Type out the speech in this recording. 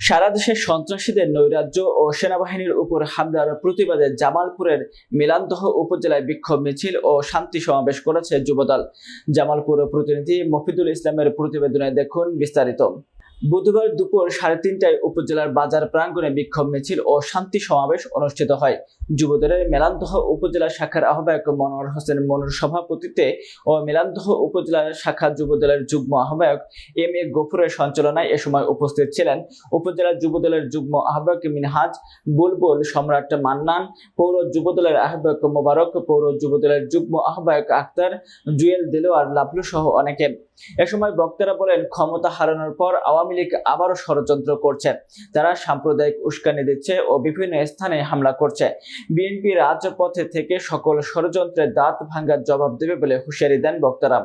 সারা দেশে সন্ত্রাসীদের নৈরাজ্য ও সেনাবাহিনীর উপর হামলার প্রতিবাদে জামালপুরের মিলানদহ উপজেলায় বিক্ষোভ মিছিল ও শান্তি সমাবেশ করেছে যুবদল। জামালপুর প্রতিনিধি মফিদুল ইসলামের প্রতিবেদনে দেখুন বিস্তারিত। বুধবার দুপুর সাড়ে তিনটায় উপজেলার বাজার প্রাঙ্গণে বিক্ষোভ মিছিল ও শান্তি সমাবেশ অনুষ্ঠিত হয়। যুবদলের মেলান্দহ উপজেলা শাখার আহ্বায়ক মনোয়ার হোসেন মনুর সভাপতিত্বে ও মেলান্দহ উপজেলা শাখা যুবদলের যুগ্ম আহ্বায়ক এম এ গফুরের সঞ্চালনায় এ সময় উপস্থিত ছিলেন। উপজেলা যুবদলের যুগ্ম আহ্বায়ক মিনহাজ বুলবুল, সম্রাট মান্নান, পৌর যুবদলের আহ্বায়ক মোবারক, পৌর যুবদলের যুগ্ম আহ্বায়ক আক্তার জুয়েল দেলোয়ার লাভলু সহ অনেকে। এ সময় বক্তারা বলেন, ক্ষমতা হারানোর পর আওয়ামী লীগ আবারও ষড়যন্ত্র করছে। তারা সাম্প্রদায়িক উস্কানি দিচ্ছে ও বিভিন্ন স্থানে হামলা করছে। বিএনপি রাজপথে থেকে সকল ষড়যন্ত্রের দাঁত ভাঙ্গার জবাব দেবে বলে হুঁশিয়ারি দেন বক্তারা।